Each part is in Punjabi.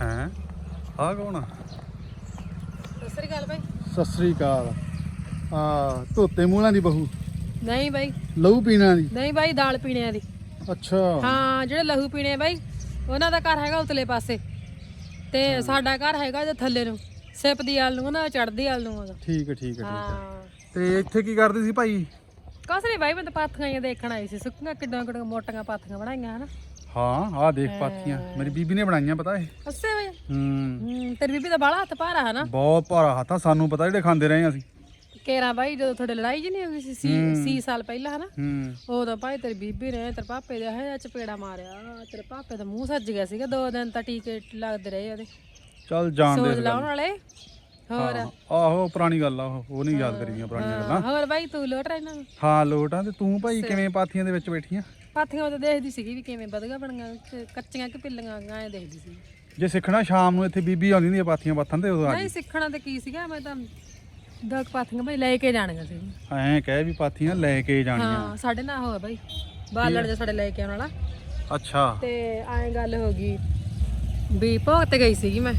ਹੈ? ਆ ਕੌਣ ਆ? ਸਤਿ ਸ੍ਰੀ ਅਕਾਲ ਬਾਈ। ਸਤਿ ਸ੍ਰੀ ਅਕਾਲ। ਆ ਧੋਤੇ ਮੂਲਾਂ ਦੀ ਬਹੂ? ਨਹੀਂ ਬਾਈ। ਲਹੂ ਪੀਣਾ ਦੀ? ਨਹੀਂ ਬਾਈ ਦਾਲ ਪੀਣਿਆਂ ਦੀ। ਅੱਛਾ। ਹਾਂ ਜਿਹੜੇ ਲਹੂ ਪੀਣੇ ਆ ਬਾਈ ਉਹਨਾਂ ਦਾ ਘਰ ਹੈਗਾ ਉਤਲੇ ਪਾਸੇ। ਤੇ ਸਾਡਾ ਘਰ ਹੈਗਾ ਜੇ ਥੱਲੇ ਨੂੰ। ਸਿਪ ਦੀ ਆਲ ਨੂੰ ਨਾ ਚੜਦੀ ਆਲ ਨੂੰ ਹੈਗਾ ਠੀਕ ਹੈ ਠੀਕ ਹੈ ਠੀਕ ਹੈ ਹਾਂ। ਤੇ ਇੱਥੇ ਕੀ ਕਰਦੇ ਸੀ ਭਾਈ? ਕੁਛ ਨਹੀਂ ਬਾਈ ਮੈਂ ਤਾਂ ਪਾਥੀਆਂ ਹੀ ਦੇਖਣ ਆਈ ਸੀ। ਸੁੱਕੀਆਂ ਕਿੱਡਾਂ ਕਿੱਡਾਂ ਮੋਟੀਆਂ ਪਾਥੀਆਂ ਬਣਾਈਆਂ ਹਨਾ। ਹਾਂ ਆ ਦੇਖ ਪਾਥੀਆਂ। ਮੇਰੀ ਬੀਬੀ ਨੇ ਬਣਾਈਆਂ ਪਤਾ ਇਹ? ਅੱਸੇ ਵੇ ਹੂੰ ਹੂੰ ਤੇਰੀ ਬੀਬੀ ਦਾ ਬਾਲਾ ਹੱਥ ਭਾਰਾ ਹਨਾ ਬਹੁਤ ਭਾਰਾ ਹੱਥਾਂ ਸਾਨੂੰ ਪਤਾ ਜਿਹੜੇ ਖਾਂਦੇ ਰਹੇ ਹਾਂ ਅਸੀਂ। ਕੇਰਾ ਬਾਈ ਜਦੋਂ ਤੁਹਾਡੇ ਲੜਾਈ ਜੀ ਨਹੀਂ ਹੋਈ ਸੀ ਸੀ ਸੀ ਸਾਲ ਪਹਿਲਾਂ ਹਨਾ ਹੂੰ ਉਦੋਂ ਭਾਈ ਤੇਰੀ ਬੀਬੀ ਨੇ ਤੇਰੇ ਪਾਪੇ ਦੇ ਹੈ ਚਪੇੜਾ ਮਾਰਿਆ। ਤੇਰੇ ਪਾਪੇ ਦਾ ਮੂੰਹ ਸੱਜ ਗਿਆ ਸੀਗਾ ਦੋ ਦਿਨ ਤਾਂ ਟੀਕੇ ਲੱਗਦੇ ਰਹੇ ਉਹਦੇ। ਚੱਲ ਜਾਣ ਦੇ ਸੋਜ ਲਾਉਣ ਵਾਲੇ? ਹੋਰ? ਆਹੋ ਪੁਰਾਣੀ ਗੱਲ ਆ ਉਹ ਉਹ ਨਹੀਂ ਯਾਦ ਕਰੀਆਂ ਪੁਰਾਣੀਆਂ ਗੱਲਾਂ। ਹੋਰ ਬਾਈ ਤੂੰ ਲੋਟ ਰਹਿਣਾ। ਹਾਂ ਲੋਟ ਆ ਤੇ ਤੂੰ ਭਾਈ ਕਿਵੇਂ ਪਾਥੀਆਂ ਦੇ ਵਿੱਚ ਬੈਠੀਆਂ ਪਾਥੀਆਂ ਤਾਂ ਦੇਖਦੀ ਸੀਗੀ ਵੀ ਕਿਵੇਂ ਵਧਗਾ ਬਣੀਆਂ ਕਿ ਕੱਚੀਆਂ ਕਿ ਪਿੱਲੀਆਂ ਐਂ ਦੇਖਦੀ ਸੀ। ਜੇ ਸਿੱਖਣਾ ਸ਼ਾਮ ਨੂੰ ਇੱਥੇ ਬੀਬੀ ਆਉਂਦੀ ਹੁੰਦੀ ਆ ਪਾਥੀਆਂ ਬਾਥਾਂ ਤੇ ਉਦੋਂ ਆ ਨਹੀਂ ਸਿੱਖਣਾ ਤੇ ਕੀ ਸੀਗਾ ਮੈਂ ਤਾਂ ਦਕ ਪਾਥੀਆਂ ਬਾਈ ਲੈ ਕੇ ਜਾਣੀਆਂ ਸੀ। ਐਂ ਕਹਿ ਵੀ ਪਾਥੀਆਂ ਲੈ ਕੇ ਜਾਣੀਆਂ। ਹਾਂ ਸਾਡੇ ਨਾਲ ਹੋਇਆ ਬਾਈ ਬਾਲਣ ਦੇ ਸਾਡੇ ਲੈ ਕੇ ਆਉਣ ਵਾਲਾ। ਅੱਛਾ। ਤੇ ਐਂ ਗੱਲ ਹੋ ਗਈ ਵੀ ਭੋਗ ਤੇ ਗਈ ਸੀਗੀ ਮੈਂ।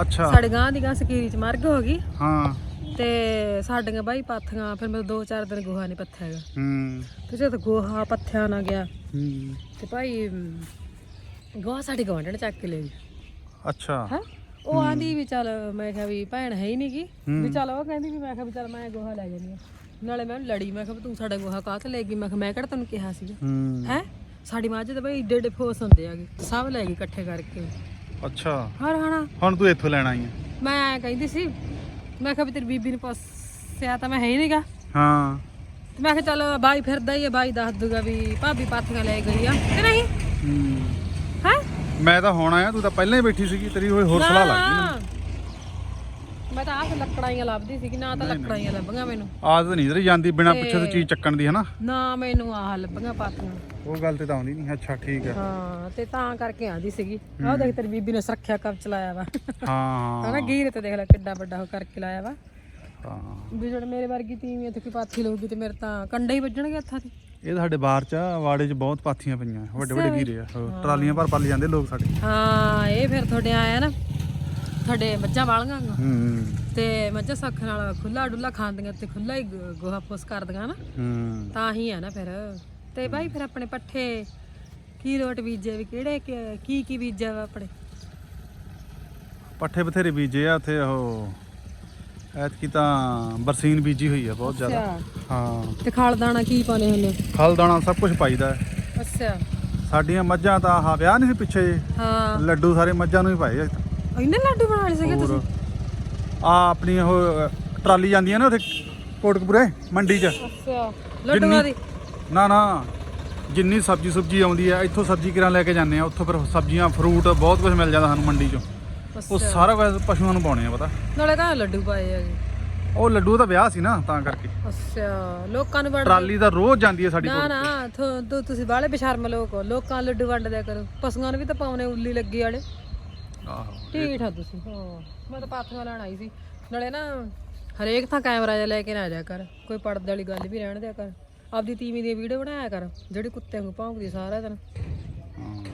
ਅੱਛਾ। ਸਾਡੇ ਗਾਂ ਦੀ ਗਾਂ ਸਕੀਰੀ ਚ ਮਰਗ ਹੋ ਗਈ। ਹਾਂ। ਤੇ ਸਾਡੀਆਂ ਬਾਈ ਪਾਥੀਆਂ ਫਿਰ ਮੈਂ ਦੋ ਚਾਰ ਦਿਨ ਗੋਹਾ ਨਹੀਂ ਪੱਥਿਆ ਹੈਗਾ। ਹੂੰ। ਤੇ ਜਦ ਗੋਹਾ ਪੱਥਿਆ ਨਾ ਗਿਆ ਹੂੰ। ਤੇ ਭਾਈ ਗੋਹਾ ਸਾਡੇ ਗਵਾਂਢਣ ਚੱਕ ਕੇ ਲੈ ਗਈ। ਅੱਛਾ। ਹੈ? ਉਹ ਆਂਦੀ ਵੀ ਚੱਲ ਮੈਂ ਕਿਹਾ ਵੀ ਭੈਣ ਹੈ ਹੀ ਨਹੀਂਗੀ ਵੀ ਚੱਲ ਉਹ ਕਹਿੰਦੀ ਵੀ ਮੈਂ ਕਿਹਾ ਵੀ ਚੱਲ ਮੈਂ ਗੋਹਾ ਲੈ ਜਾਂਦੀ ਆ ਨਾਲੇ ਮੈਂ ਲੜੀ ਮੈਂ ਕਿਹਾ ਵੀ ਤੂੰ ਸਾਡਾ ਗੋਹਾ ਕਾਹ ਤੇ ਲੈ ਗਈ? ਮੈਂ ਕਿਹਾ ਮੈਂ ਕਿਹੜਾ ਤੈਨੂੰ ਕਿਹਾ ਸੀਗਾ? ਹੂੰ। ਹੈ? ਸਾਡੀ ਮੱਝ ਤੇ ਬਈ ਏਡੇ ਏਡੇ ਫੋਸ ਹੁੰਦੇ ਆਗੇ ਸਭ ਲੈ ਗਈ ਇਕੱਠੇ ਕਰਕੇ। ਅੱਛਾ। ਹਰ ਹਣਾ। ਹੁਣ ਤੂੰ ਇੱਥੋਂ ਲੈਣ ਆਈ ਆ। ਮੈਂ ਐਂ ਕਹਿੰਦੀ ਸੀ ਮੈਂ ਕਿਹਾ ਵੀ ਤੇਰੀ ਬੀਬੀ ਨੂੰ ਪੁੱਛਿਆ ਤਾਂ ਮੈਂ ਹੈ ਹੀ ਨਹੀਂਗਾ ਹਾਂ। ਤੇ ਮੈਂ ਕਿਹਾ ਚੱਲ ਬਾਈ ਫਿਰਦਾ ਹੀ ਆ ਬਾਈ ਦੱਸ ਦੂਗਾ ਵੀ ਭਾਬੀ ਪਾਥੀਆਂ ਲੈ ਗਈ ਆ ਕਿ ਨਹੀਂ? ਹੂੰ। ਹੈ? ਮੈਂ ਤਾਂ ਹੁਣ ਆਇਆ ਤੂੰ ਤਾਂ ਪਹਿਲਾਂ ਹੀ ਬੈਠੀ ਸੀਗੀ ਤੇਰੀ ਹੋਈ ਹੋਰ ਸਲਾਹ ਲੱਗ ਗਈ ਮੈਨੂੰ। ਮੈਂ ਤਾਂ ਆਹ ਲੱਕੜਾਂ ਹੀ ਲੱਭਦੀ ਸੀਗੀ ਨਾ ਤਾਂ ਲੱਕੜਾਂ ਹੀ ਲੱਭੀਆਂ ਮੈਨੂੰ। ਆਦਤ ਨਹੀਂ ਤੇਰੀ ਜਾਂਦੀ ਬਿਨਾਂ ਪਿੱਛੇ ਤੋਂ ਚੀਜ਼ ਚੱਕਣ ਦੀ ਹਨਾ? ਨਾ ਮੈਨੂੰ ਆਹ ਲੱਭੀਆਂ ਪਾਥੀਆਂ ਉਹ ਗੱਲ ਤੇ ਤਾਂ ਆਉਂਦੀ ਨਹੀਂ ਅੱਛਾ ਠੀਕ ਹੈ। ਹਾਂ ਤੇ ਤਾਂ ਕਰਕੇ ਆਂਦੀ ਸੀਗੀ। ਆਹ ਦੇਖ ਤੇਰੀ ਬੀਬੀ ਨੇ ਸੁਰੱਖਿਆ ਕਵਚ ਚਲਾਇਆ ਵਾ। ਹਾਂ। ਹਨਾ ਗੀਰ ਤੇ ਦੇਖ ਲੈ ਕਿੱਡਾ ਵੱਡਾ ਉਹ ਕਰਕੇ ਲਾਇਆ ਵਾ। ਹਾਂ। ਵੀ ਜਿਹੜੇ ਮੇਰੇ ਵਰਗੀ ਤੀਵੀਂ ਇੱਥੇ ਕੀ ਪਾਥੀ ਲਊਗੀ ਤੇ ਮੇਰੇ ਤਾਂ ਕੰਡੇ ਹੀ ਵੱਜਣਗੇ ਹੱਥਾਂ ਤੇ। ਇਹ ਸਾਡੇ ਬਾਹਰ ਚ ਆ, ਵਾੜੇ ਚ ਬਹੁਤ ਪਾਥੀਆਂ ਪਈਆਂ ਵੱਡੇ ਵੱਡੇ ਗੀਰੇ ਆ। ਹੋਰ ਟਰਾਲੀਆਂ ਭਰ ਭਰ ਲੈ ਜਾਂਦੇ ਲੋਕ ਸਾਡੇ। ਹਾਂ ਇਹ ਫਿਰ ਤੁਹਾਡੇ ਆਇਆ ਨਾ। ਤੁਹਾਡੇ ਮੱਝਾਂ ਵਾਲੀਆਂ ਗਾ। ਹੂੰ ਤੇ ਮੱਝਾਂ ਸੱਖ ਨਾਲ ਖੁੱਲਾ ਡੁੱਲਾ ਖਾਂਦੀਆਂ ਤੇ ਖੁੱਲਾ ਹੀ ਗੋ- ਗੋਹਾ ਫੋਸ ਕਰਦੀਆਂ ਨਾ। ਹੂੰ। ਤਾਂ ਹੀ ਆ ਨਾ ਫਿਰ। ਤੇ ਭਾਈ ਫਿਰ ਆਪਣੇ ਪੱਠੇ ਕੀ ਰੋਟ ਬੀਜੇ ਵੀ ਕਿਹੜੇ ਕਿ- ਕੀ ਕੀ ਬੀਜਿਆ ਵਾ ਆਪਣੇ? ਪੱਠੇ ਬਥੇਰੇ ਬੀਜੇ ਆ ਉੱਥੇ ਉਹ ਐਤਕੀ ਤਾਂ ਬਰਸੀਨ ਬੀਜੀ ਹੋਈ ਆ ਬਹੁਤ ਜ਼ਿਆਦਾ। ਹਾਂ। ਤੇ ਖਾਲ ਦਾਣਾ ਕੀ ਪਾਉਣੇ ਹੁੰਦੇ? ਖਲ ਦਾਣਾ ਸਭ ਕੁਝ ਪਾਈਦਾ। ਹੈ। ਅੱਛਾ। ਸਾਡੀਆਂ ਮੱਝਾਂ ਤਾਂ ਆਹ ਵਿਆਹ ਨਹੀਂ ਸੀ ਪਿੱਛੇ। ਹਾਂ। ਲੱਡੂ ਸਾਰੇ ਮੱਝਾਂ ਨੂੰ ਹੀ ਪਾਏ ਆ। ਇੰਨੇ ਲੱਡੂ ਬਣਾ ਲਏ ਸੀਗੇ ਤੁਸੀਂ? ਆ ਆਪਣੀ ਉਹ ਟਰਾਲੀ ਜਾਂਦੀ ਆ ਨਾ ਉੱਥੇ ਕੋਟਕਪੁਰੇ ਮੰਡੀ 'ਚ। ਅੱਛਾ ਲੱਡੂਆਂ ਦੀ? ਨਾ ਨਾ। ਜਿੰਨੀ ਸਬਜ਼ੀ ਸੁਬਜੀ ਆਉਂਦੀ ਆ ਇੱਥੋਂ ਸਬਜ਼ੀ ਕਿਰਾਂ ਲੈ ਕੇ ਜਾਂਦੇ ਆ ਉੱਥੋਂ ਫਿਰ ਸਬਜ਼ੀਆਂ ਫਰੂਟ ਬਹੁਤ ਕੁਝ ਮਿਲ ਜਾਂਦਾ ਸਾਨੂੰ ਮੰਡੀ 'ਚੋਂ। ਉਹ ਸਾਰਾ ਕੁਝ ਪਸ਼ੂਆਂ ਨੂੰ ਪਾਉਣੇ ਆ ਪਤਾ। ਨਾਲੇ ਤਾਂ ਲੱਡੂ ਪਾਏ ਹੈਗੇ ਉਹ ਲੱਡੂ ਦਾ ਵਿਆਹ ਸੀ ਨਾ ਤਾਂ ਕਰਕੇ। ਅੱਛਾ ਲੋਕਾਂ ਨੂੰ ਵੰਡ ਟਰਾਲੀ ਤਾਂ ਰੋਜ਼ ਜਾਂਦੀ ਆ ਸਾਡੀ ਨਾ ਨਾ ਤੁਸੀਂ ਬਾਹਲੇ ਬੇਸ਼ਰਮ ਲੋਕ ਹੋ। ਲੋਕਾਂ ਲੱਡੂ ਵੰਡ ਦਿਆ ਕਰੋ। ਪਸ਼ੂਆਂ ਨੂੰ ਵੀ ਤਾਂ ਪਾਉਣੇ ਉੱਲੀ ਲੱਗੀ ਵਾਲੇ। ਆਹੋ ਢੀਠ ਆ ਤੁਸੀਂ। ਹਾਂ। ਮੈਂ ਤਾਂ ਪਾਥੀਆਂ ਲੈਣ ਆਈ ਸੀ। ਨਾਲੇ ਨਾ ਹਰੇਕ ਥਾਂ ਕੈਮਰਾ ਜਿਹਾ ਲੈ ਕੇ ਨਾ ਜਾ ਕਰ। ਕੋਈ ਪਰਦੇ ਵਾਲੀ ਗੱਲ ਵੀ ਰਹਿਣ ਦਿਆ ਕਰ। ਆਪਦੀ ਤੀਵੀਂ ਦੀ ਵੀਡੀਓ ਬਣਾਇਆ ਕਰ ਜਿਹੜੀ ਕੁੱਤੇ ਨੂੰ ਭੌਂਕਦੀ ਸਾਰਾ ਦਿਨ। ਹਾਂ।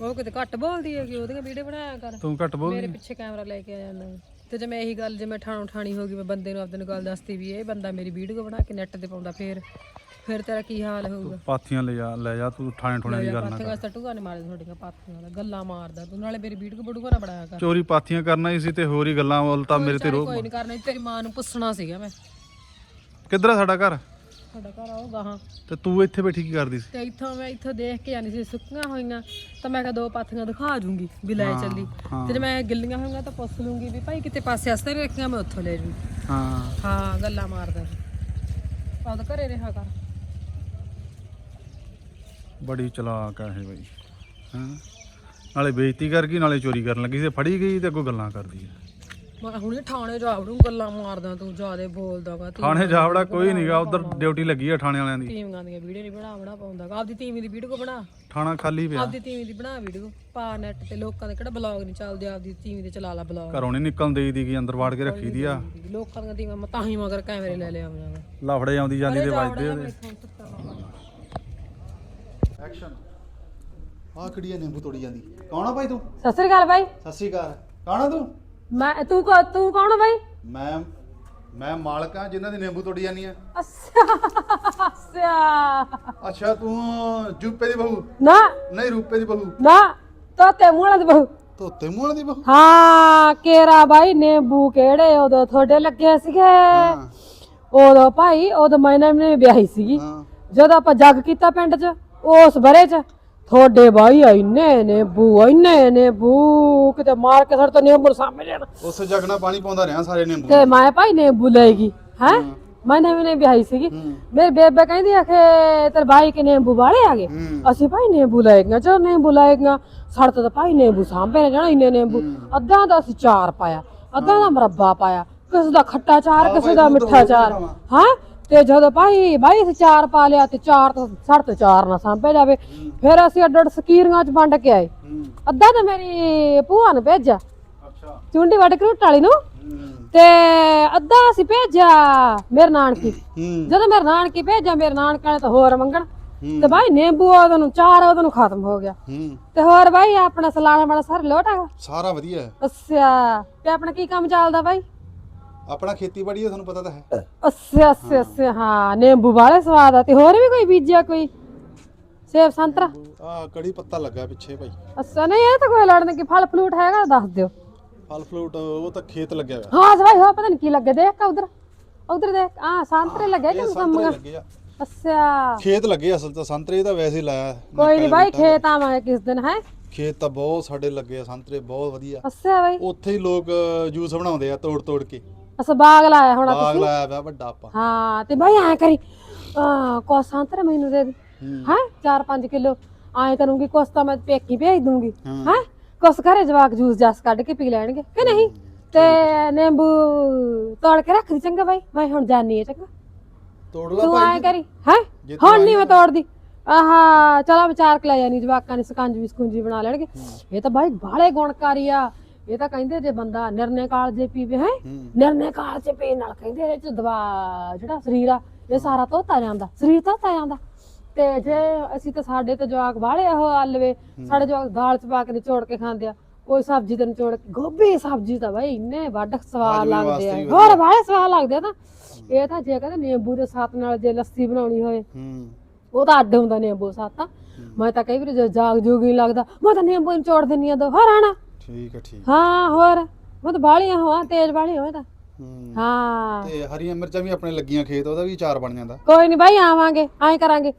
ਉਹ ਕਿਤੇ ਘੱਟ ਬੋਲਦੀ ਹੈ ਕਿ ਉਹਦੀਆਂ ਵੀਡੀਓ ਬਣਾਇਆ ਕਰ। ਤੂੰ ਘੱਟ ਬੋਲ ਮੇਰੇ ਪਿੱਛੇ ਕੈਮਰਾ ਲੈ ਕੇ ਆ ਜਾਂਦਾ। ਤੇ ਜੇ ਮੈਂ ਇਹੀ ਗੱਲ ਜੇ ਮੈਂ ਠਾਣੋ ਠਾਣੀ ਹੋ ਗਈ ਮੈਂ ਬੰਦੇ ਨੂੰ ਆਪਦੇ ਨੂੰ ਗੱਲ ਦੱਸਤੀ ਵੀ ਇਹ ਬੰਦਾ ਮੇਰੀ ਵੀਡੀਓ ਬਣਾ ਕੇ ਨੈਟ ਤੇ ਪਾਉਂਦਾ ਫੇਰ। ਫਿਰ ਤੇਰਾ ਕੀ ਹਾਲ ਹੋਊਗਾ? ਪਾਥੀਆਂ ਲੈ ਜਾ ਲੈ ਜਾ ਤੂੰ ਠਾਣੇ ਠੋਣੇ ਦੀ ਗੱਲ ਨਾ ਪਾਥੀਆਂ ਵਾਸਤੇ ਟੂਗਾ ਨੇ ਮਾਰੇ ਤੁਹਾਡੀਆਂ ਪਾਥੀਆਂ ਦਾ ਗੱਲਾਂ ਮਾਰਦਾ ਤੂੰ ਨਾਲੇ ਮੇਰੀ ਵੀਡੀਓ ਬੜੂਗਾ ਨਾ ਬਣਾਇਆ ਕਰ। ਚੋਰੀ ਪਾਥੀਆਂ ਕਰਨਾ ਹੀ ਸੀ ਤੇ ਹੋਰ ਹੀ ਗੱਲਾਂ ਵੱਲ ਤਾਂ ਮੇਰੇ ਤੇ ਰੋ ਕੋਈ ਨਹੀਂ ਕਰਨਾ ਤੇਰੀ ਮਾਂ ਨੂੰ ਪੁੱਛਣਾ ਸੀਗਾ ਮੈਂ। ਕਿੱਧਰ ਆ ਸਾਡਾ ਘਰ? ਸਾਡਾ ਘਰ ਆਓ ਗਾਹਾਂ। ਤੇ ਤੂੰ ਇੱਥੇ ਬੈਠੀ ਕੀ ਕਰਦੀ ਸੀ? ਤੇ ਇੱਥੋਂ ਮੈਂ ਇੱਥੋਂ ਦੇਖ ਕੇ ਆਨੀ ਸੀ ਸੁੱਕੀਆਂ ਹੋਈਆਂ। ਤਾਂ ਮੈਂ ਕਿਹਾ ਦੋ ਪਾਥੀਆਂ ਦਿਖਾ ਜੂੰਗੀ ਵੀ ਲੈ ਚੱਲੀ। ਤੇ ਜੇ ਮੈਂ ਗਿੱਲੀਆਂ ਹੋਈਆਂ ਤਾਂ ਪੁੱਛ ਲੂੰਗੀ ਵੀ ਭਾਈ ਕਿਤੇ ਪਾਸੇ ਅਸਤੇ ਰੱਖੀਆਂ ਮੈਂ ਉੱਥੋਂ ਲੈ ਜੂ ਹਾਂ। ਹਾਂ ਗੱਲਾਂ ਮਾਰਦਾ ਆਪਦਾ ਘਰੇ ਰਿਹਾ ਕਰ। ਬੜੀ ਚਲਾਕ ਆ ਇਹ ਬਈ। ਹਾਂ। ਨਾਲੇ ਬੇਇੱਜ਼ਤੀ ਕਰ ਗਈ ਨਾਲੇ ਚੋਰੀ ਕਰਨ ਲੱਗੀ ਸੀ ਫੜੀ ਗਈ ਤੇ ਅੱਗੋਂ ਗੱਲਾਂ ਕਰਦੀ ਆ। ਮੈਂ ਹੁਣੇ ਥਾਣੇ ਜਾ ਵੜੂੰ ਗੱਲਾਂ ਮਾਰਦਾ ਤੂੰ ਜਿਆਦੇ ਬੋਲਦਾਗਾ ਥਾਣੇ ਜਾਵੜਾ ਕੋਈ ਨਹੀਂਗਾ ਉਧਰ ਡਿਊਟੀ ਲੱਗੀ ਆ ਥਾਣੇ ਵਾਲਿਆਂ ਦੀ। ਟੀਮਾਂ ਦੀਆਂ ਵੀਡੀਓ ਨਹੀਂ ਬਣਾ ਬਣਾ ਪਾਉਂਦਾ ਆਪਦੀ ਟੀਮ ਦੀ ਵੀਡੀਓ ਬਣਾ। ਥਾਣਾ ਖਾਲੀ ਪਿਆ। ਆਪਦੀ ਟੀਮ ਦੀ ਬਣਾ ਵੀਡੀਓ। ਪਾ ਨੈਟ ਤੇ ਲੋਕਾਂ ਦੇ ਕਿਹੜਾ ਬਲੌਗ ਨਹੀਂ ਚੱਲਦੇ ਆਪਦੀ ਟੀਮ ਦੇ ਚਲਾ ਲਾ ਬਲੌਗ। ਘਰੋਂ ਨਹੀਂ ਨਿਕਲਣ ਦੇਈ ਦੀ ਕੀ ਅੰਦਰ ਵਾੜ ਕੇ ਰੱਖੀ ਦੀ ਆ। ਲੋਕਾਂ ਦੀਆਂ ਟੀਮਾਂ ਮੈਂ ਤਾਂ ਹੀ ਮਗਰ ਕੈਮਰੇ ਲੈ ਲਿਆ ਮੈਂ ਲਫੜੇ ਆਉਂਦੀ ਜਾਂਦੀ ਤੇ ਵੱਜਦੇ ਉਹਦੇ ਐਕਸ਼ਨ ਆਹ ਕਿਹੜੀ ਆ ਨਿੰਬੂ ਤੋੜੀ ਜਾਂਦੀ? ਕੌਣ ਆ ਭਾਈ ਤੂੰ? ਸਤਿ ਸ੍ਰੀ ਅਕਾਲ ਬਾਈ। ਸਤਿ ਸ਼੍ਰੀ ਅਕਾਲ। ਕੌਣ ਆ ਤੂੰ? ਮੈਂ ਤੂੰ ਕੌ- ਤੂੰ ਕੌਣ ਆ ਬਾਈ? ਮੈਂ ਮੈਂ ਮਾਲਕ ਆ ਜਿਨ੍ਹਾਂ ਦੀ ਨਿੰਬੂ ਤੋੜੀ ਜਾਂਦੀ ਆ। ਅੱਛਾ ਅੱਛਾ। ਅੱਛਾ ਤੂੰ ਜੂਪੇ ਦੀ ਬਹੂ? ਨਾ। ਨਹੀਂ ਰੂਪੇ ਦੀ ਬਹੂ। ਨਾ ਤੋਤੇ ਮੂਹਣਾ ਦੀ ਬਹੂ। ਧੋਤੇ ਮੂੰਹ ਦੀ ਬਹੂ? ਹਾਂ ਕੇਰਾ ਬਾਈ ਨਿੰਬੂ ਕਿਹੜੇ ਉਦੋਂ ਤੁਹਾਡੇ ਲੱਗੇ ਸੀਗੇ? ਹਾਂ। ਉਦੋਂ ਭਾਈ ਉਦੋਂ ਮੈਂ ਨੇ ਵਿਆਹੀ ਸੀਗੀ। ਹਾਂ। ਜਦੋਂ ਆਪਾਂ ਜੱਗ ਕੀਤਾ ਪਿੰਡ 'ਚ ਉਸ ਬਰੇ 'ਚ। ਤੁਹਾਡੇ ਬਾਈ ਇੰਨੇ ਨਿੰਬੂ ਇੰਨੇ ਨਿੰਬੂ ਕਿਤੇ ਮਾਰ ਕੇ ਸਾਡੇ ਤੋਂ ਨਿੰਬੂ ਸਾਹਮਣੇ ਲੈਣ। ਉਸ ਜਗਣਾ ਪਾਣੀ ਪਾਉਂਦਾ ਰਿਹਾ ਸਾਰੇ ਨਿੰਬੂ ਤੇ ਮੈਂ ਭਾਈ ਨਿੰਬੂ ਲੈਗੀ ਹੈ? ਮੈਂ ਨਵੀਂ ਨੇ ਵਿਆਹੀ ਸੀਗੀ। ਮੇਰੇ ਬੇਬੇ ਕਹਿੰਦੀ ਆਖੇ ਤੇਰੇ ਭਾਈ ਕੇ ਨਿੰਬੂ ਵਾਲੇ ਆ ਗਏ। ਅਸੀਂ ਭਾਈ ਨਿੰਬੂ ਲਾਏਗਾ ਚਲੋ ਨਿੰਬੂ ਲਾਏਗਾ ਸਾਡੇ ਤਾਂ ਭਾਈ ਨਿੰਬੂ ਸਾਂਭੇ ਨੇ ਜਾਣਾ ਇੰਨੇ ਨਿੰਬੂ। ਅੱਧਾ ਦਾ ਅਸੀਂ ਚਾਰ ਪਾਇਆ ਅੱਧਾ ਦਾ ਮੁਰੱਬਾ ਪਾਇਆ ਕਿਸੇ ਦਾ ਖੱਟਾ ਚਾਰ ਕਿਸੇ ਦਾ ਮਿੱਠਾ ਚਾਰ। ਹਾਂ? ਤੇ ਜਦੋਂ ਭਾਈ ਭਾਈ ਅਸੀਂ ਚਾਰ ਪਾ ਲਿਆ ਤੇ ਚਾਰ ਤੋਂ ਸਾਡੇ ਤੋਂ ਚਾਰ ਨਾ ਸਾਂਭੇ ਜਾਵੇ। ਫਿਰ ਅਸੀਂ ਅੱਡ ਅੱਡ ਸਕੀਰੀਆਂ ਚ ਵੰਡ ਕੇ ਆਏ। ਅੱਧਾ ਤਾਂ ਮੇਰੀ ਭੂਆ ਨੂੰ ਭੇਜਿਆ। ਅੱਛਾ। ਚੁੰਡੀ ਵੱਢ ਕੇ ਰੋਟ ਵਾਲੀ ਨੂੰ। ਤੇ ਅੱਧਾ ਅਸੀਂ ਭੇਜਿਆ ਮੇਰੇ ਨਾਨਕੀ। ਜਦੋਂ ਮੇਰੇ ਨਾਨਕੀ ਭੇਜਿਆ ਮੇਰੇ ਨਾਨਕਾ ਨੇ ਤਾਂ ਹੋਰ ਮੰਗਣ। ਤੇ ਭਾਈ ਨਿੰਬੂ ਉਹਦੇ ਨੂੰ ਚਾਰ ਉਹਦੇ ਨੂੰ ਖਤਮ ਹੋ ਗਿਆ। ਤੇ ਹੋਰ ਭਾਈ ਆਪਣਾ ਸਲਾਣਾ ਬੜਾ ਸਰ ਲੋਟ ਸਾਰਾ ਵਧੀਆ। ਅੱਛਾ। ਤੇ ਆਪਣਾ ਕੀ ਕੰਮ ਚੱਲਦਾ ਭਾਈ? ਆਪਣਾ ਖੇਤੀਬਾੜੀ ਦਾ ਤੁਹਾਨੂੰ ਪਤਾ ਤਾਂ ਹੈ। ਅੱਛਾ ਅੱਛਾ ਅੱਛਾ ਹਾਂ ਨਿੰਬੂ ਵਾਲੇ ਸਵਾਦ ਆ ਤੇ ਹੋਰ ਵੀ ਕੋਈ ਬੀਜਿਆ ਕੋਈ? ਸੇਬ ਸੰਤਰਾ? ਆ ਕੜੀ ਪੱਤਾ ਲੱਗਾ ਪਿੱਛੇ ਭਾਈ। ਅੱਛਾ ਨਹੀਂ ਇਹ ਤਾਂ ਕੋਈ ਲੜਨ ਕੀ ਫਲ ਫਲੂਟ ਹੈਗਾ ਦੱਸ ਦਿਓ। ਫਲ ਫਲੂਟ ਉਹ ਤਾਂ ਖੇਤ ਲੱਗਿਆ ਹੋਇਆ। ਹਾਂ ਭਾਈ ਹੋ ਪਤਾ ਨਹੀਂ ਕੀ ਲੱਗੇ ਦੇਖ ਉਧਰ। ਉਧਰ ਦੇਖ ਆ ਸੰਤਰੇ ਲੱਗੇ ਕਿ ਸੰਮਗਾ ਅੱਛਾ। ਖੇਤ ਲੱਗੇ ਅਸਲ ਤਾਂ ਸੰਤਰੇ ਤਾਂ ਵੈਸੇ ਹੀ ਲਾਇਆ ਕੋਈ ਨਹੀਂ ਭਾਈ ਖੇਤ ਆਵਾਂਗੇ ਕਿਸ ਦਿਨ ਹੈ? ਖੇਤ ਤਾਂ ਬਹੁਤ ਸਾਡੇ ਲੱਗੇ ਆ ਸੰਤਰੇ ਬਹੁਤ ਵਧੀਆ। ਅੱਛਾ ਭਾਈ ਉੱਥੇ ਹੀ ਲੋਕ ਜੂਸ ਬਣਾਉਂਦੇ ਆ ਤੋੜ ਤੋੜ ਕੇ। ਅੱਛਾ ਬਾਗ ਲਾਇਆ ਹੋਣਾ ਬਾਗ ਤੁਸੀਂ? ਲਾਇਆ ਪਿਆ ਵੱਡਾ ਆਪਾਂ। ਹਾਂ ਤੇ ਭਾਈ ਐ ਕਰੀ ਆ ਕੋ ਸੰਤਰੇ ਮੈਨੂੰ ਦੇ ਹੂੰ। ਹੈ 4-5 ਕਿਲੋ ਐ ਕਰੂੰਗੀ ਕੁਛ ਤਾਂ ਮੈਂ ਪੇਕੀ ਭੇਜ ਦੂੰਗੀ। ਹਾਂ। ਕੁਛ ਘਰੇ ਜਵਾਕ ਜੂਸ ਜਸ ਕੱਢ ਕੇ ਪੀ ਲੈਣਗੇ ਕਿ ਨਹੀਂ? ਤੇ ਨਿੰਬੂ ਤੋੜ ਕੇ ਰੱਖ ਦੀ ਚੰਗਾ ਭਾਈ ਮੈਂ ਹੁਣ ਜਾਣੀ ਹੈ ਚੰਗਾ। ਤੋੜ ਲਾ ਤੂੰ ਭਾਈ ਐ ਕਰੀ ਹੈ? ਤੂੰ ਹੁਣ ਨਹੀਂ ਮੈਂ ਤੋੜਦੀ। ਆਹਾ ਚਲਾ ਵਿਚਾਰ ਕੇ ਲੈ ਜਾਨੀ ਜਵਾਕਾਂ ਨੇ ਸਕੰਜ ਵੀ ਸਕੁੰਜੀ ਬਣਾ ਲੈਣਗੇ। ਇਹ ਤਾਂ ਭਾਈ ਬਾਲੇ ਗੁਣਕਾਰੀ ਆ। ਇਹ ਤਾਂ ਕਹਿੰਦੇ ਜੇ ਬੰਦਾ ਨਿਰਣੇ ਕਾਲ ਜੇ ਪੀਵੇ ਹੈ? ਨਿਰਣੇ ਕਾਲ ਚ ਪੀਣ ਨਾਲ ਕਹਿੰਦੇ ਇਹਦੇ ਚ ਦਵਾ ਜਿਹੜਾ ਸਰੀਰ ਆ ਇਹ ਸਾਰਾ ਧੋਤਾ ਜਾਂਦਾ ਸਰੀਰ ਧੋਤਾ ਜਾਂਦਾ। ਤੇ ਜੇ ਅਸੀਂ ਤਾਂ ਸਾਡੇ ਤੇ ਜਵਾਕ ਵਾਲੇ ਉਹ ਆਲਵੇ ਸਾਡੇ ਜਵਾਕ ਦਾਲ ਚ ਪਾ ਕੇ ਨਿਚੋੜ ਕੇ ਖਾਂਦੇ ਆ ਕੋਈ ਸਬਜ਼ੀ ਤੇ ਨਿਚੋੜ ਕੇ ਗੋਭੀ ਸਬਜ਼ੀ ਤਾਂ ਬਈ ਇੰਨੇ ਵੱਡ ਸਵਾਦ ਲੱਗਦੇ ਆ। ਹੋਰ ਵਾਲੇ ਸਵਾਦ ਲੱਗਦੇ ਆ ਤਾਂ। ਇਹ ਤਾਂ ਜੇ ਕਹਿੰਦੇ ਨਿੰਬੂ ਦੇ ਸਾਥ ਨਾਲ ਜੇ ਲੱਸੀ ਬਣਾਉਣੀ ਹੋਵੇ ਉਹ ਤਾਂ ਅੱਡ ਹੁੰਦਾ ਨਿੰਬੂ ਸਾਥ ਤਾਂ। ਮੈਂ ਤਾਂ ਕਈ ਵਾਰ ਜਾਗ ਜੂਗ ਲੱਗਦਾ ਮੈਂ ਤਾਂ ਨਿੰਬੂ ਨਿਚੋੜ ਦਿੰਨੀ ਆ ਦੋ ਹੋਰ ਆਣਾ। ਠੀਕ ਹੈ ਠੀਕ ਹਾਂ ਹੋਰ? ਮੈਂ ਤਾਂ ਬਾਲੀਆਂ ਹੋਆ ਤੇਜ਼ ਬਾਲੀਆਂ ਹੋਏ ਤਾਂ। ਹੂੰ। ਹਾਂ। ਤੇ ਹਰੀਆਂ ਮਿਰਚਾਂ ਵੀ ਆਪਣੇ ਲੱਗੀਆਂ ਖੇਤ ਉਹਦਾ ਵੀ ਅਚਾਰ ਬਣ ਜਾਂਦਾ। ਕੋਈ ਨਹੀਂ ਬਾਈ ਆਵਾਂਗੇ ਐਂ ਕਰਾਂਗੇ।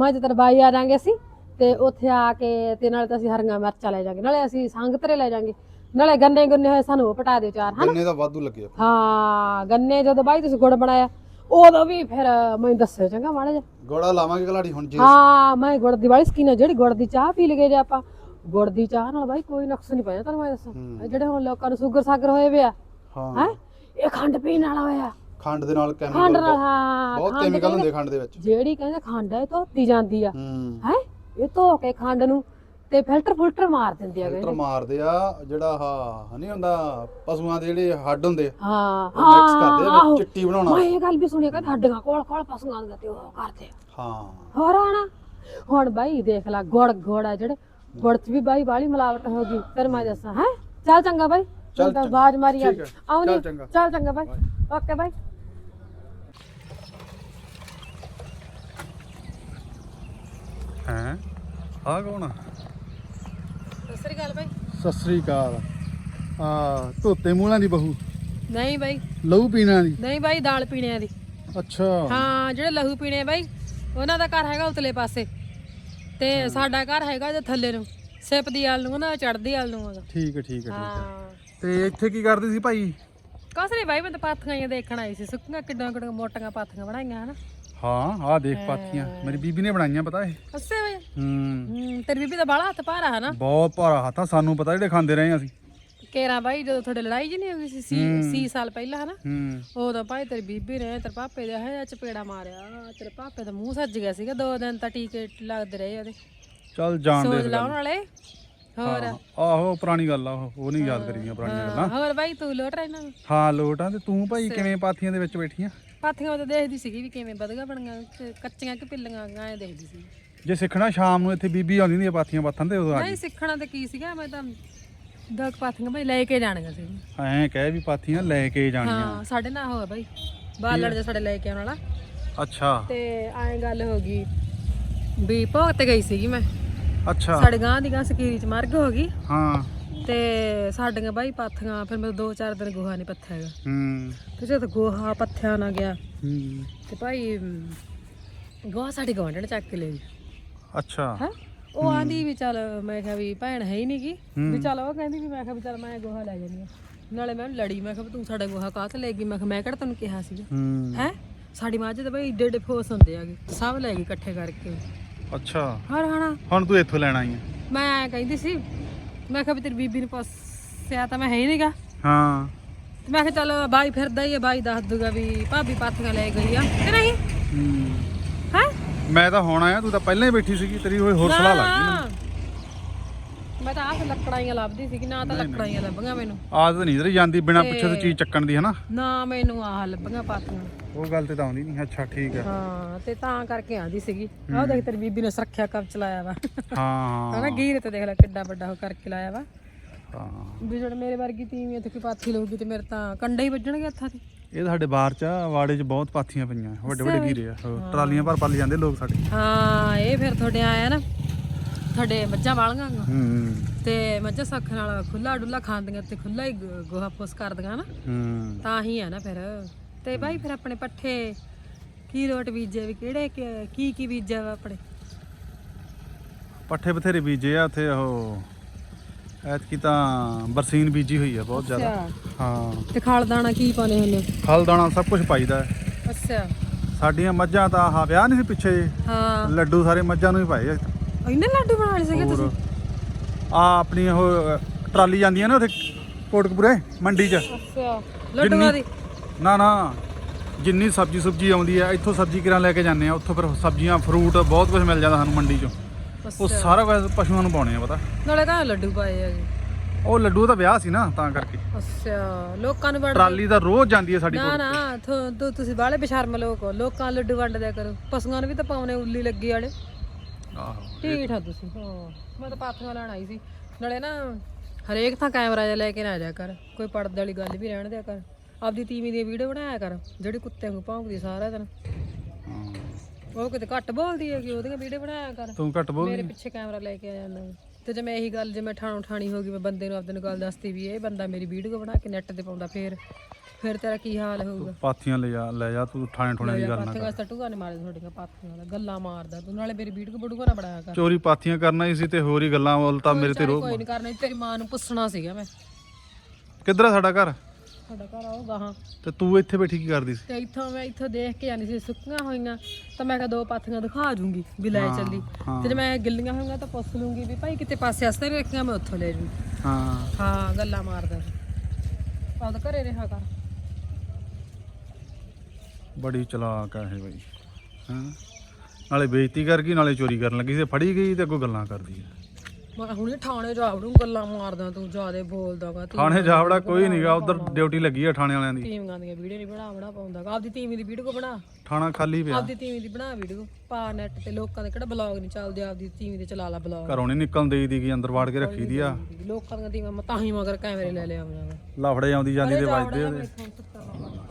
ਮੈਂ ਤੇ ਤੇਰੇ ਬਾਈ ਆ ਜਾਾਂਗੇ ਅਸੀਂ ਤੇ ਉੱਥੇ ਆ ਕੇ ਤੇ ਨਾਲੇ ਤਾਂ ਅਸੀਂ ਹਰੀਆਂ ਮਿਰਚਾਂ ਲੈ ਜਾਾਂਗੇ ਨਾਲੇ ਅਸੀਂ ਸੰਗਤਰੇ ਲੈ ਜਾਾਂਗੇ। ਨਾਲੇ ਗੰਨੇ ਗੁੰਨੇ ਹੋਏ ਸਾਨੂੰ ਉਹ ਪਟਾ ਦਿਓ ਚਾਰ ਹਨਾ? ਗੰਨੇ ਦਾ ਵਾਧੂ ਲੱਗੇ ਆ। ਹਾਂ ਗੰਨੇ ਜਦੋਂ ਬਾਈ ਤੁਸੀਂ ਗੁੜ ਬਣਾਇਆ ਉਦੋਂ ਵੀ ਫਿਰ ਮੈਨੂੰ ਦੱਸਿਓ ਚੰਗਾ ਮਾੜਾ ਜਿਹਾ। ਗੋੜਾ ਲਾਵਾਂਗੇ ਕਲਾੜੀ ਹੁਣ ਜੇ। ਹਾਂ ਮੈਂ ਗੁੜ ਦੀ ਵਾਲੀ ਸਕੀਨ ਜਿਹੜੀ ਗੁੜ ਦੀ ਚਾਹ ਪੀ ਲਗੇ ਜੇ ਆਪਾਂ। ਗੁੜ ਦੀ ਚਾਹ ਨਾਲ ਬਾਈ ਕੋਈ ਨੁਕਸ ਨਹੀਂ ਪਿਆ ਤੁਹਾਨੂੰ ਮੈਂ ਦੱਸਾਂ। ਇਹ ਜਿਹੜੇ ਹੁਣ ਲੋਕਾਂ ਨੂੰ ਸ਼ੂਗਰ ਸਾਗਰ ਹੋਏ ਵੇ ਆ ਹਾਂ। ਹੈ? ਇਹ ਖੰਡ ਪੀਣ ਵਾਲਾ ਹੋਇਆ। ਖੰਡ ਦੇ ਨਾਲ ਖੰਡ ਕੈਮੀਕਲ ਨਾਲ ਹਾਂ ਬਹੁਤ ਖੰਡ ਕੈਮੀਕਲ ਹੁੰਦੇ ਖੰਡ ਦੇ ਵਿੱਚ। ਜਿਹੜੀ ਕਹਿੰਦੇ ਖੰਡ ਹੈ ਧੋਤੀ ਜਾਂਦੀ ਆ। ਹੂੰ। ਹੈ? ਇਹ ਧੋ ਕੇ ਖੰਡ ਨੂੰ ਤੇ ਫਿਲਟਰ ਫਿਲਟਰ ਮਾਰ ਦਿੰਦੀ ਆ ਫਿਲਟਰ ਮਾਰਦੇ ਆ ਜਿਹੜਾ ਆਹ ਨਹੀਂ ਹੁੰਦਾ ਪਸ਼ੂਆਂ ਦੇ ਜਿਹੜੇ ਹੱਡ ਹੁੰਦੇ ਆ, ਹਾਂ ਉਹ ਮਿਕਸ ਕਰਦੇ ਆ ਆਹੋ। ਚਿੱਟੀ ਬਣਾਉਣਾ। ਮੈਂ ਇਹ ਗੱਲ ਵੀ ਸੁਣੀ ਕਿ ਹੱਡੀਆਂ ਕੋਲ ਕੋਲ ਪਸ਼ੂਆਂ ਦੀਆਂ ਤੇ ਉਹ ਕਰਦੇ ਆ। ਹਾਂ। ਹੋਰ ਆਣਾ। ਹੁਣ ਬਾਈ ਦੇਖ ਲੈ ਗੁੜ ਗੁੜ ਆ ਜਿਹੜੇ ਚ ਵੀ ਬਾਈ ਬਾਲੀ ਮਿਲਾਵਟ ਹੋ ਗਈ ਫਿਰ ਮੈਂ ਦੱਸਾਂ ਹੈ? ਚੱਲ ਚੰਗਾ ਬਾਈ ਚੱਲ ਤਾਂ ਆਵਾਜ਼ ਮਾਰੀ ਆ। ਆਉਣੀ ਚੱਲ ਚੰਗਾ। ਬਾਈ। Okay bye. ਹੈ? ਆ ਕੌਣ ਆ? ਸਤਿ ਸ੍ਰੀ ਅਕਾਲ ਬਾਈ। ਸਤਿ ਸ੍ਰੀ ਅਕਾਲ। ਆ ਧੋਤੇ ਮੂਲਾਂ ਦੀ ਬਹੂ। ਨਹੀਂ ਬਾਈ। ਲਹੂ ਪੀਣਾ ਦੀ? ਨਹੀਂ ਬਾਈ ਦਾਲ ਪੀਣਿਆਂ ਦੀ। ਅੱਛਾ। ਹਾਂ ਜਿਹੜੇ ਲਹੂ ਪੀਣੇ ਬਾਈ ਉਹਨਾਂ ਦਾ ਘਰ ਹੈਗਾ ਉਤਲੇ ਪਾਸੇ। ਤੇ ਸਾਡਾ ਘਰ ਹੈਗਾ ਜੇ ਥੱਲੇ ਨੂੰ ਸਿਪ ਦੀ ਆਲ ਨੂੰ ਚੜਦੀ ਆਲ ਨੂੰ ਹੈਗਾ ਠੀਕ ਹੈ ਠੀਕ ਹੈ ਹੈ। ਹਾਂ। ਤੇ ਇੱਥੇ ਕੀ ਕਰਦੇ ਸੀ ਭਾਈ? ਕੁਛ ਨੀ ਬਾਈ ਮੈਂ ਤਾਂ ਪਾਥੀਆਂ ਜਿਹੀਆਂ ਦੇਖਣ ਆਈ ਸੀ ਸੁੱਕੀਆਂ ਕਿੱਡਾਂ ਕਿੱਡਾਂ ਮੋਟੀਆਂ ਪਾਥੀਆਂ ਬਣਾਈਆਂ ਹਨਾ। ਹਾਂ ਆ ਦੇਖ ਪਾਥੀਆਂ ਮੇਰੀ ਬੀਬੀ ਨੇ ਬਣਾਈਆਂ ਪਤਾ ਇਹ? ਅੱਛਾ ਬਾਈ। ਹੂੰ। ਹੂੰ ਤੇਰੀ ਬੀਬੀ ਦਾ ਬਾਲਾ ਹੱਥ ਭਾਰਾ ਹੈ ਨਾ ਬਹੁਤ ਭਾਰਾ ਹੱਥ ਆ ਸਾਨੂੰ ਪਤਾ ਜਿਹੜੇ ਖਾਂਦੇ ਰਹੇ ਅਸੀਂ। ਕੇਰਾ ਬਾਈ ਜਦੋਂ ਤੁਹਾਡੇ ਲੜਾਈ ਜੀ ਨਹੀਂ ਹੋਈ ਸੀ ਸੀ ਸੀ ਸਾਲ ਪਹਿਲਾਂ ਹਨਾ? ਹੂੰ। ਉਦੋਂ ਭਾਈ ਤੇਰੀ ਬੀਬੀ ਨੇ ਤੇਰੇ ਪਾਪੇ ਦੇ ਹੈ ਚਪੇੜਾ ਮਾਰਿਆ ਤੇਰੇ ਪਾਪੇ ਦਾ ਮੂੰਹ ਸੱਜ ਗਿਆ ਸੀਗਾ ਦੋ ਦਿਨ ਤਾਂ ਟੀਕੇ ਲੱਗਦੇ ਰਹੇ ਉਹਦੇ। ਚੱਲ ਜਾਣ ਦੇ ਸੋਜ ਲਾਉਣ ਵਾਲੇ? ਹੋਰ? ਆਹੋ ਪੁਰਾਣੀ ਗੱਲ ਆ ਉਹ ਨਹੀਂ ਯਾਦ ਕਰੀਆਂ ਪੁਰਾਣੀਆਂ ਗੱਲਾਂ। ਹੋਰ ਬਾਈ ਤੂੰ ਲੋਟ ਰਹਿਣਾ ਹਾਂ ਲੋਟ ਆ ਤੇ ਤੂੰ ਭਾਈ ਕਿਵੇਂ ਪਾਥੀਆਂ ਦੇ ਵਿੱਚ ਬੈਠੀਆਂ? ਪਾਥੀਆਂ ਤਾਂ ਦੇਖਦੀ ਸੀਗੀ ਵੀ ਕਿਵੇਂ ਵਧਗਾ ਬਣੀਆਂ ਕੱਚੀਆਂ ਕਿ ਪਿੱਲੀਆਂ ਐਂ ਦੇਖਦੀ ਸੀ ਜੇ ਸਿੱਖਣਾ ਸ਼ਾਮ ਨੂੰ ਇੱਥੇ ਬੀਬੀ ਆਉਂਦੀ ਹੁੰਦੀ ਆ ਪਾਥੀਆਂ ਪਾਥਾਂ ਤੇ ਉਦੋਂ ਆ ਨਹੀਂ ਸਿੱਖਣਾ ਤੇ ਕੀ ਸੀਗਾ? ਮੈਂ ਤਾਂ ਦਗ ਪਾਥੀਆਂ ਭਾਈ ਲੈ ਕੇ ਜਾਣੀਆਂ ਸੀ। ਐਂ ਕਹਿ ਵੀ ਪਾਥੀਆਂ ਲੈ ਕੇ ਜਾਣੀਆਂ। ਹਾਂ ਸਾਡੇ ਨਾਲ ਹੋਇਆ ਭਾਈ ਬਾਲਣ ਜੇ ਸਾਡੇ ਲੈ ਕੇ ਆਉਣ ਵਾਲਾ। ਅੱਛਾ। ਤੇ ਐਂ ਗੱਲ ਹੋ ਗਈ ਵੀ ਭੋਗ ਤੇ ਗਈ ਸੀਗੀ ਮੈਂ। ਅੱਛਾ। ਸਾਡੇ ਗਾਂ ਦੀ ਗਾਂ ਸਕੀਰੀ ਚ ਮਰਗ ਹੋ ਗਈ। ਹਾਂ। ਤੇ ਸਾਡੀਆਂ ਬਾਈ ਪਾਥੀਆਂ ਫਿਰ ਮੈਂ ਦੋ ਚਾਰ ਦਿਨ ਗੋਹਾ ਨਹੀਂ ਪੱਥਿਆ ਹੈਗਾ। ਹੂੰ। ਤੇ ਜਦ ਗੋਹਾ ਪੱਥਿਆ ਨਾ ਗਿਆ ਹੂੰ, ਤੇ ਭਾਈ ਗੋਹਾ ਸਾਡੀ ਗਵਾਂਢਣ ਚੱਕ ਕੇ ਲੈ ਗਈ। ਅੱਛਾ। ਹੈ? ਉਹ ਆਂਦੀ ਵੀ ਚੱਲ ਮੈਂ ਕਿਹਾ ਵੀ ਭੈਣ ਹੈ ਹੀ ਨਹੀਂ ਗੀ। ਵੀ ਚੱਲ ਉਹ ਕਹਿੰਦੀ ਵੀ ਮੈਂ ਕਿਹਾ ਵੀ ਚੱਲ ਮੈਂ ਗੋਹਾ ਲੈ ਜਾਂਦੀ ਆ ਨਾਲੇ ਮੈਂ ਲੜੀ ਮੈਂ ਕਿਹਾ ਵੀ ਤੂੰ ਸਾਡਾ ਗੋਹਾ ਕਾਹ ਤੇ ਲੈ ਗਈ? ਮੈਂ ਕਿਹਾ ਮੈਂ ਕਿਹੜਾ ਤੈਨੂੰ ਕਿਹਾ ਸੀਗਾ? ਹੂੰ। ਹੈ? ਸਾਡੀ ਮੱਝ ਤੇ ਬਈ ਏਡੇ ਏਡੇ ਫੋਸ ਹੁੰਦੇ ਆਗੇ ਸਭ ਲੈ ਗਈ ਇਕੱਠੇ ਕਰਕੇ। ਅੱਛਾ। ਹਰ ਹਣਾ। ਹੁਣ ਤੂੰ ਇੱਥੋਂ ਲੈਣਾ ਹੀ ਆ? ਮੈਂ ਐਂ ਕਹਿੰਦੀ ਸੀ ਮੈਂ ਕਿਹਾ ਵੀ ਤੇਰੀ ਬੀਬੀ ਨੂੰ ਪੁੱਛਿਆ ਤਾਂ ਮੈਂ ਹੈ ਹੀ ਨਹੀਂਗਾ ਹਾਂ। ਤੇ ਮੈਂ ਕਿਹਾ ਚੱਲ ਬਾਈ ਫਿਰਦਾ ਹੀ ਹੈ ਬਾਈ ਦੱਸ ਦੂਗਾ ਵੀ ਭਾਬੀ ਪਾਥੀਆਂ ਲੈ ਗਈ ਆ। ਕਿ ਨਹੀਂ? ਹੈ। ਮੈਂ ਤਾਂ ਹੁਣ ਆਇਆ ਤੂੰ ਤਾਂ ਪਹਿਲਾਂ ਹੀ ਬੈਠੀ ਸੀਗੀ ਤੇਰੀ ਹੋਈ ਹੋਰ ਸਲਾਹ ਲੱਗ ਗਈ ਮੈਨੂੰ। ਮੈਂ ਤਾਂ ਆਹ ਲੱਕੜਾਂ ਹੀ ਲੱਭਦੀ ਸੀ ਕਿ ਨਾ ਤਾਂ ਲੱਕੜਾਂ ਹੀ ਲੱਭੀਆਂ ਮੈਨੂੰ। ਆਦਤ ਨਹੀਂ ਤੇਰੀ ਜਾਂਦੀ ਬਿਨਾ ਪੁੱਛੇ ਤੋਂ ਚੀਜ਼ ਚੱਕਣ ਦੀ ਹਨਾ? ਨਾ ਮੈਨੂੰ ਆਹ ਲੱਭੀਆਂ ਪਾਥੀਆਂ ਉਹ ਗੱਲ ਤੇ ਤਾਂ ਆਉਂਦੀ ਨਹੀਂ ਅੱਛਾ ਠੀਕ ਹੈ ਹਾਂ ਤੇ ਤਾਂ ਕਰਕੇ ਆਂਦੀ ਸੀਗੀ। ਆਹ ਦੇਖ ਤੇਰੀ ਬੀਬੀ ਨੇ ਸੁਰੱਖਿਆ ਕਵਚ ਚਲਾਇਆ ਵਾ। ਹਾਂ। ਹਨਾ ਗੀਰ ਤੇ ਦੇਖ ਲੈ ਕਿੱਡਾ ਵੱਡਾ ਉਹ ਕਰਕੇ ਲਾਇਆ ਵਾ। ਹਾਂ। ਵੀ ਜਿਹੜੇ ਮੇਰੇ ਵਰਗੀ ਤੀਵੀਂ ਇੱਥੇ ਕੋਈ ਪਾਥੀ ਲਊਗੀ ਤੇ ਮੇਰੇ ਤਾਂ ਕੰਡੇ ਹੀ ਵੱਜਣਗੇ ਹੱਥਾਂ ਤੇ। ਇਹ ਸਾਡੇ ਬਾਹਰ ਚ ਆ, ਵਾੜੇ ਚ ਬਹੁਤ ਪਾਥੀਆਂ ਪਈਆਂ ਵੱਡੇ ਵੱਡੇ ਗੀਰੇ ਆ ਹੋਰ ਟਰਾਲੀਆਂ ਭਰ ਭਰ ਜਾਂਦੇ ਲੋਕ ਸਾਡੇ। ਹਾਂ ਇਹ ਫਿਰ ਤੁਹਾਡੇ ਆਇਆ ਨਾ ਤੁਹਾਡੇ ਮੱਝਾਂ ਵਾਲੀਆਂ ਗਾ। ਹੂੰ ਤੇ ਮੱਝਾਂ ਸੱਖ ਨਾਲ ਖੁੱਲਾ ਡੁੱਲਾ ਖਾਂਦੀਆਂ ਤੇ ਖੁੱਲਾ ਹੀ ਗੋ- ਗੋਹਾ ਫੂਸ ਕਰਦੀਆਂ ਨਾ। ਹੂੰ। ਤਾਂ ਹੀ ਆ ਨਾ ਫਿਰ। ਤੇ ਬਾਈ ਫਿਰ ਆਪਣੇ ਪੱਠੇ ਕੀ ਰੋਟ ਬੀਜੇ ਵੀ ਕਿਹੜੇ ਕਿ- ਕੀ ਕੀ ਬੀਜਿਆ ਵਾ ਆਪਣੇ? ਪੱਠੇ ਬਥੇਰੇ ਬੀਜੇ ਆ ਉੱਥੇ ਉਹ ਐਤਕੀ ਤਾਂ ਬਰਸੀਨ ਬੀਜੀ ਹੋਈ ਆ ਬਹੁਤ ਜ਼ਿਆਦਾ। ਹਾਂ। ਤੇ ਖਾਲ ਦਾਣਾ ਕੀ ਪਾਣੇ ਹੁੰਦੇ? ਖਲ ਦਾਣਾ ਸਭ ਕੁਝ ਪਾਈਦਾ। ਹੈ। ਅੱਛਾ। ਸਾਡੀਆਂ ਮੱਝਾਂ ਤਾਂ ਆਹ ਵਿਆਹ ਨਹੀਂ ਸੀ ਪਿੱਛੇ। ਜਿਹੇ। ਹਾਂ। ਲੱਡੂ ਸਾਰੇ ਮੱਝਾਂ ਨੂੰ ਹੀ ਪਾਏ ਆ। ਇੰਨੇ ਲੱਡੂ ਬਣਾ ਲਏ ਸੀਗੇ ਹੋਰ। ਤੁਸੀਂ? ਆ ਆਪਣੀ ਉਹ ਅ, ਟਰਾਲੀ ਜਾਂਦੀ ਆ ਨਾ ਉੱਥੇ ਕੋਟਕਪੂਰੇ ਮੰਡੀ 'ਚ। ਅੱਛਾ। ਲੱਡੂਆਂ ਦੀ? ਨਾ ਨਾ। ਜਿੰਨੀ ਸਬਜ਼ੀ ਸੁਬਜੀ ਆਉਂਦੀ ਆ ਇੱਥੋਂ ਸਬਜ਼ੀ ਕਿਰਾਂ ਲੈ ਕੇ ਜਾਂਦੇ ਆ ਉੱਥੋਂ ਫਿਰ ਸਬਜ਼ੀਆਂ ਫਰੂਟ ਬਹੁਤ ਕੁਝ ਮਿਲ ਜਾਂਦਾ ਸਾਨੂੰ ਮੰਡੀ 'ਚੋਂ। ਉਹ ਸਾਰਾ ਕੁਝ ਪਸ਼ੂਆਂ ਨੂੰ ਪਾਉਣੇ ਆ ਪਤਾ। ਨਾਲੇ ਤਾਂ ਲੱਡੂ ਪਾਏ ਹੈਗੇ ਉਹ ਲੱਡੂ ਦਾ ਵਿਆਹ ਸੀ ਨਾ ਤਾਂ ਕਰਕੇ। ਅੱਛਾ ਲੋਕਾਂ ਨੂੰ ਵੰਡ ਟਰਾਲੀ ਤਾਂ ਰੋਜ਼ ਜਾਂਦੀ ਆ ਸਾਡੀ ਨਾ ਨਾ ਥੋ- ਤੁਸੀਂ ਬਾਹਲੇ ਬੇਸ਼ਰਮ ਲੋਕ ਹੋ। ਲੋਕਾਂ ਨੂੰ ਲੱਡੂ ਵੰਡ ਦਿਆ ਕਰੋ। ਪਸ਼ੂਆਂ ਨੂੰ ਵੀ ਤਾਂ ਪਾਉਣੇ ਉੱਲੀ ਲੱਗੀ ਵਾਲੇ। ਆਹੋ ਠੀਕ ਆ ਤੁਸੀਂ। ਹਾਂ ਮੈਂ ਤਾਂ ਪਾਥੀਆਂ ਲੈਣ ਆਈ ਸੀ। ਨਾਲੇ ਨਾ ਹਰੇਕ ਥਾਂ ਕੈਮਰਾ ਜਿਹਾ ਲੈ ਕੇ ਨਾ ਆ ਜਾ ਕਰ। ਕੋਈ ਪਰਦੇ ਵਾਲੀ ਗੱਲ ਵੀ ਰਹਿਣ ਦਿਆ ਕਰ। ਆਪਦੀ ਤੀਵੀਂ ਦੀ ਵੀਡੀਓ ਬਣਾਇਆ ਕਰ। ਜਿਹੜੀ ਕੁੱਤੇ ਨੂੰ ਭੌਂਕਦੀ ਸਾਰਾ ਦਿਨ। ਹਾਂ। ਉਹ ਕਿਤੇ ਘੱਟ ਬੋਲਦੀ ਹੈ ਕਿ ਉਹਦੀਆਂ ਵੀਡੀਓ ਬਣਾਇਆ ਕਰ। ਤੂੰ ਘੱਟ ਬੋਲ ਮੇਰੇ ਪਿੱਛੇ ਕੈਮਰਾ ਲੈ ਕੇ ਆ ਜਾਂਦਾ ਵਾ। ਤੇ ਜੇ ਮੈਂ ਇਹੀ ਗੱਲ ਜੇ ਮੈਂ ਠਾਣੋ ਠਾਣੀ ਹੋ ਗਈ ਮੈਂ ਬੰਦੇ ਨੂੰ ਆਪਦੇ ਨੂੰ ਗੱਲ ਦੱਸਤੀ ਵੀ ਇਹ ਬੰਦਾ ਮੇਰੀ ਵੀਡੀਓ ਬਣਾ ਕੇ ਨੈਟ ਤੇ ਪਾਉਂਦਾ ਫੇਰ ਫਿਰ ਤੇਰਾ ਕੀ ਹਾਲ ਹੋਊਗਾ? ਪਾਥੀਆਂ ਲੈ ਜਾ ਲੈ ਜਾ ਤੂੰ ਥਾਣੇ ਠੋਣੇ ਦੀ ਗੱਲ ਨਾ ਪਾਥੀਆਂ ਤਾਂ ਟੂਗਾ ਨਹੀਂ ਮਾਰੇ ਤੁਹਾਡੀਆਂ ਪਾਥੀਆਂ ਨਾਲ ਗੱਲਾਂ ਮਾਰਦਾ ਤੂੰ ਨਾਲੇ ਮੇਰੀ ਵੀਡੀਓ ਬੜੂਗਾ ਨਾ ਬਣਾਇਆ ਕਰ। ਚੋਰੀ ਪਾਥੀਆਂ ਕਰਨਾ ਹੀ ਸੀ ਤੇ ਹੋਰ ਹੀ ਗੱਲਾਂ ਉਲਟਾ ਮੇਰੇ ਤੇ ਰੋ ਕੋਈ ਨਹੀਂ ਕਰਨਾ ਤੇਰੀ ਮਾਂ ਨੂੰ ਪੁੱਛਣਾ ਸੀਗਾ ਮੈਂ। ਕਿੱਧਰ ਆ ਸਾਡਾ ਘਰ? ਸਾਡਾ ਘਰ ਤੇ ਤੂੰ ਇੱਥੇ ਬੈਠੀ ਕੀ ਕਰਦੀ ਸੀ? ਤੇ ਇੱਥੋਂ ਮੈਂ ਇੱਥੋਂ ਦੇਖ ਕੇ ਜਾਂਦੀ ਸੀ ਸੁੱਕੀਆਂ ਹੋਈਆਂ। ਤਾਂ ਮੈਂ ਕਿਹਾ ਦੋ ਪਾਥੀਆਂ ਦਿਖਾ ਜੂੰਗੀ ਵੀ ਲੈ ਚੱਲੀ। ਹਾਂ। ਤੇ ਜੇ ਮੈਂ ਗਿੱਲੀਆਂ ਹੋਈਆਂ ਤਾਂ ਪੁੱਛ ਲੂੰਗੀ ਵੀ ਭਾਈ ਕਿਤੇ ਪਾਸੇ ਅਸਤੇ ਰੱਖੀਆਂ ਮੈਂ ਉੱਥੋਂ ਲੈ ਜੂ ਹਾਂ। ਹਾਂ ਗੱਲਾਂ ਮਾਰਦਾ ਸੀ। ਆਪਦਾ ਘਰੇ ਰਿਹਾ ਕਰ। ਬੜੀ ਚਲਾਕ ਆ ਇਹ ਬਈ ਹਾਂ। ਨਾਲੇ ਬੇਇੱਜ਼ਤੀ ਕਰ ਗਈ ਨਾਲੇ ਚੋਰੀ ਕਰਨ ਲੱਗੀ ਸੀ ਫੜੀ ਗਈ ਤੇ ਅੱਗੋਂ ਗੱਲਾਂ ਕਰਦੀ ਆ। ਮੈਂ ਹੁਣੇ ਥਾਣੇ ਜਾ ਵੜੂ ਗੱਲਾਂ ਮਾਰਦਾ ਤੂੰ ਜਿਆਦੇ ਬੋਲਦਾਗਾ ਤੂੰ ਥਾਣੇ ਜਾਵੜਾ ਕੋਈ ਨਹੀਂਗਾ ਉਧਰ ਡਿਊਟੀ ਲੱਗੀ ਆ ਥਾਣੇ ਵਾਲਿਆਂ ਦੀ। ਟੀਮਾਂ ਦੀਆਂ ਵੀਡੀਓ ਨਹੀਂ ਬਣਾ ਬਣਾ ਪਾਉਂਦਾ ਆਪਦੀ ਟੀਮ ਦੀ ਵੀਡੀਓ ਬਣਾ। ਥਾਣਾ ਖਾਲੀ ਪਿਆ। ਆਪਦੀ ਟੀਮ ਦੀ ਬਣਾ ਵੀਡੀਓ। ਪਾ ਨੈਟ ਤੇ ਲੋਕਾਂ ਦੇ ਕਿਹੜਾ ਬਲੌਗ ਨਹੀਂ ਚੱਲਦੇ ਆਪਦੀ ਟੀਮ ਦੇ ਚਲਾ ਲਾ ਬਲੌਗ। ਘਰੋਂ ਨਹੀਂ ਨਿਕਲਣ ਦੇਈ ਦੀ ਕੀ ਅੰਦਰ ਵਾੜ ਕੇ ਰੱਖੀ ਦੀ ਆ। ਲੋਕਾਂ ਦੀਆਂ ਟੀਮਾਂ ਮੈਂ ਤਾਂ ਹੀ ਮਗਰ ਕੈਮਰੇ ਲੈ ਲਿਆ ਮੈਂ ਲਫੜੇ ਆਉਂਦੀ ਜਾਂਦੀ ਤੇ ਵੱਜਦੇ ਉਹਦੇ। ਵਾ।